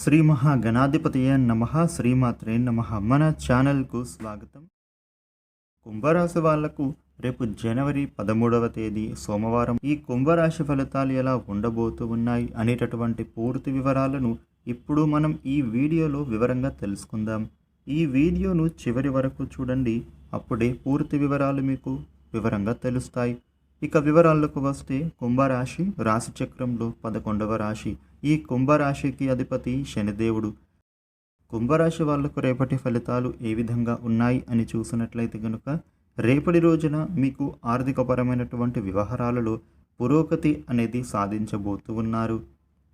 శ్రీ మహాగణాధిపతయ నమ శ్రీమాత్రే నమ. మన ఛానల్కు స్వాగతం. కుంభరాశి వాళ్ళకు రేపు జనవరి పదమూడవ తేదీ సోమవారం. ఈ కుంభరాశి ఫలితాలు ఎలా ఉండబోతూ ఉన్నాయి అనేటటువంటి పూర్తి వివరాలను ఇప్పుడు మనం ఈ వీడియోలో వివరంగా తెలుసుకుందాం. ఈ వీడియోను చివరి వరకు చూడండి అప్పుడే పూర్తి వివరాలు మీకు వివరంగా తెలుస్తాయి. ఇక వివరాలకు వస్తే కుంభరాశి రాశిచక్రంలో పదకొండవ రాశి. ఈ కుంభరాశికి అధిపతి శనిదేవుడు. కుంభరాశి వాళ్ళకు రేపటి ఫలితాలు ఏ విధంగా ఉన్నాయి అని చూసినట్లయితే కనుక రేపటి రోజున మీకు ఆర్థికపరమైనటువంటి వ్యవహారాలలో పురోగతి అనేది సాధించబోతూ ఉన్నారు.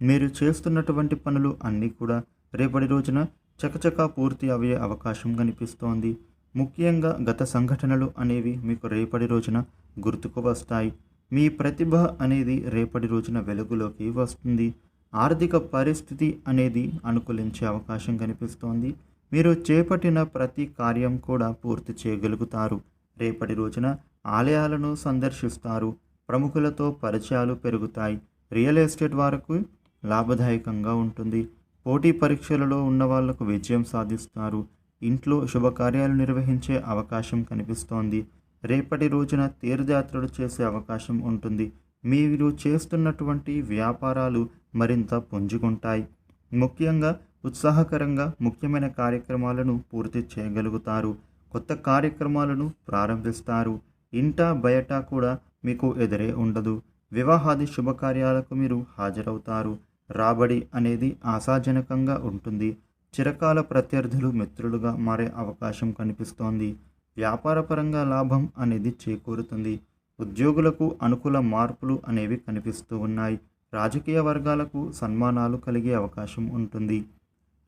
మీరు చేస్తున్నటువంటి పనులు అన్నీ కూడా రేపటి రోజున చకచకా పూర్తి అయ్యే అవకాశం కనిపిస్తోంది. ముఖ్యంగా గత సంఘటనలు అనేవి మీకు రేపటి రోజున గుర్తుకు వస్తాయి. మీ ప్రతిభ అనేది రేపటి రోజున వెలుగులోకి వస్తుంది. ఆర్థిక పరిస్థితి అనేది అనుకూలించే అవకాశం కనిపిస్తోంది. మీరు చేపట్టిన ప్రతి కార్యం కూడా పూర్తి చేయగలుగుతారు. రేపటి రోజున ఆలయాలను సందర్శిస్తారు. ప్రముఖులతో పరిచయాలు పెరుగుతాయి. రియల్ ఎస్టేట్ వారికి లాభదాయకంగా ఉంటుంది. పోటీ పరీక్షలలో ఉన్న వాళ్ళకు విజయం సాధిస్తారు. ఇంట్లో శుభకార్యాలు నిర్వహించే అవకాశం కనిపిస్తోంది. రేపటి రోజున తీర్థయాత్రలు చేసే అవకాశం ఉంటుంది. మీరు చేస్తున్నటువంటి వ్యాపారాలు మరింత పుంజుకుంటాయి. ముఖ్యంగా ఉత్సాహకరంగా ముఖ్యమైన కార్యక్రమాలను పూర్తి చేయగలుగుతారు. కొత్త కార్యక్రమాలను ప్రారంభిస్తారు. ఇంట బయట కూడా మీకు ఎదురే ఉండదు. వివాహాది శుభకార్యాలకు మీరు హాజరవుతారు. రాబడి అనేది ఆశాజనకంగా ఉంటుంది. చిరకాల ప్రత్యర్థులు మిత్రులుగా మారే అవకాశం కనిపిస్తోంది. వ్యాపారపరంగా లాభం అనేది చేకూరుతుంది. ఉద్యోగులకు అనుకూల మార్పులు అనేవి కనిపిస్తూ ఉన్నాయి. రాజకీయ వర్గాలకు సన్మానాలు కలిగే అవకాశం ఉంటుంది.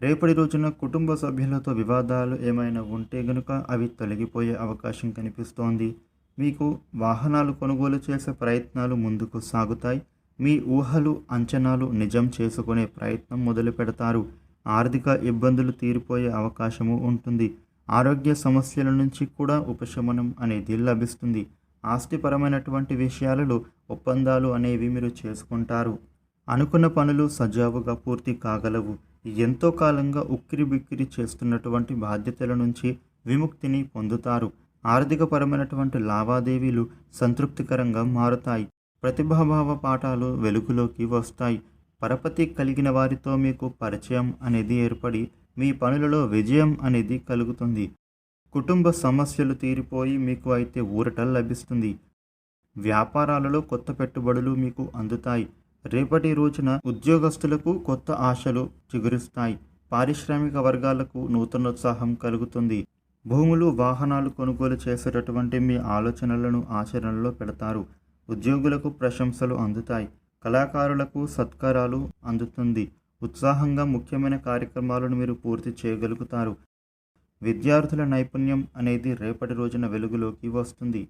రేపటి రోజున కుటుంబ సభ్యులతో వివాదాలు ఏమైనా ఉంటే గనుక అవి తొలగిపోయే అవకాశం కనిపిస్తోంది. మీకు వాహనాలు కొనుగోలు చేసే ప్రయత్నాలు ముందుకు సాగుతాయి. మీ ఊహలు అంచనాలు నిజం చేసుకునే ప్రయత్నం మొదలు పెడతారు. ఆర్థిక ఇబ్బందులు తీరిపోయే అవకాశము ఉంటుంది. ఆరోగ్య సమస్యల నుంచి కూడా ఉపశమనం అనేది లభిస్తుంది. ఆస్తిపరమైనటువంటి విషయాలలో ఒప్పందాలు అనేవి మీరు చేసుకుంటారు. అనుకున్న పనులు సజావుగా పూర్తి కాగలవు. ఎంతో కాలంగా ఉక్కిరి బిక్కిరి చేస్తున్నటువంటి బాధ్యతల నుంచి విముక్తిని పొందుతారు. ఆర్థికపరమైనటువంటి లావాదేవీలు సంతృప్తికరంగా మారుతాయి. ప్రతిభాభావ పాఠాలు వెలుగులోకి వస్తాయి. పరపతి కలిగిన వారితో మీకు పరిచయం అనేది ఏర్పడి మీ పనులలో విజయం అనేది కలుగుతుంది. కుటుంబ సమస్యలు తీరిపోయి మీకు అయితే ఊరట లభిస్తుంది. వ్యాపారాలలో కొత్త పెట్టుబడులు మీకు అందుతాయి. రేపటి రోజున ఉద్యోగస్తులకు కొత్త ఆశలు చిగురిస్తాయి. పారిశ్రామిక వర్గాలకు నూతనోత్సాహం కలుగుతుంది. భూములు వాహనాలు కొనుగోలు చేసేటటువంటి మీ ఆలోచనలను ఆచరణలో పెడతారు. ఉద్యోగులకు ప్రశంసలు అందుతాయి. కళాకారులకు సత్కారాలు అందుతుంది. ఉత్సాహంగా ముఖ్యమైన కార్యక్రమాలను మీరు పూర్తి చేయగలుగుతారు. విద్యార్థుల నైపుణ్యం అనేది రేపటి రోజున వెలుగులోకి వస్తుంది.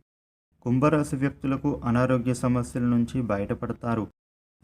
కుంభరాశి వ్యక్తులకు అనారోగ్య సమస్యల నుంచి బయటపడతారు.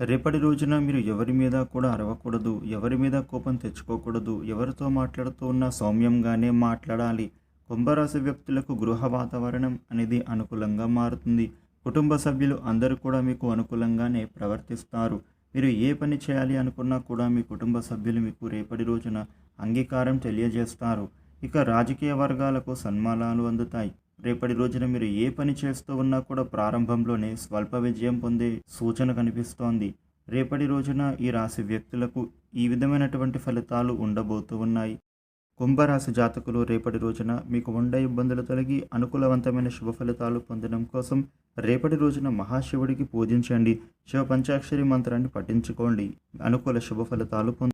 రేపటి రోజున మీరు ఎవరి మీద కూడా అరవకూడదు ఎవరి మీద కోపం తెచ్చుకోకూడదు ఎవరితో మాట్లాడుతూ ఉన్నా సౌమ్యంగానే మాట్లాడాలి. కుంభరాశి వ్యక్తులకు గృహ వాతావరణం అనేది అనుకూలంగా మారుతుంది. కుటుంబ సభ్యులు అందరూ కూడా మీకు అనుకూలంగానే ప్రవర్తిస్తారు. మీరు ఏ పని చేయాలి అనుకున్నా కూడా మీ కుటుంబ సభ్యులు మీకు రేపటి రోజున అంగీకారం తెలియజేస్తారు. ఇక రాజకీయ వర్గాలకు సన్మానాలు అందుతాయి. రేపటి రోజున మీరు ఏ పని చేస్తూ ఉన్నా కూడా ప్రారంభంలోనే స్వల్ప విజయం పొందే సూచన కనిపిస్తోంది. రేపటి రోజున ఈ రాశి వ్యక్తులకు ఈ విధమైనటువంటి ఫలితాలు ఉండబోతూ ఉన్నాయి. కుంభరాశి జాతకులు రేపటి రోజున మీకు ఉండే ఇబ్బందులు తొలగి అనుకూలవంతమైన శుభ ఫలితాలు పొందడం కోసం రేపటి రోజున మహాశివుడికి పూజించండి. శివ పంచాక్షరి మంత్రాన్ని పఠించుకోండి. అనుకూల శుభ ఫలితాలు పొంద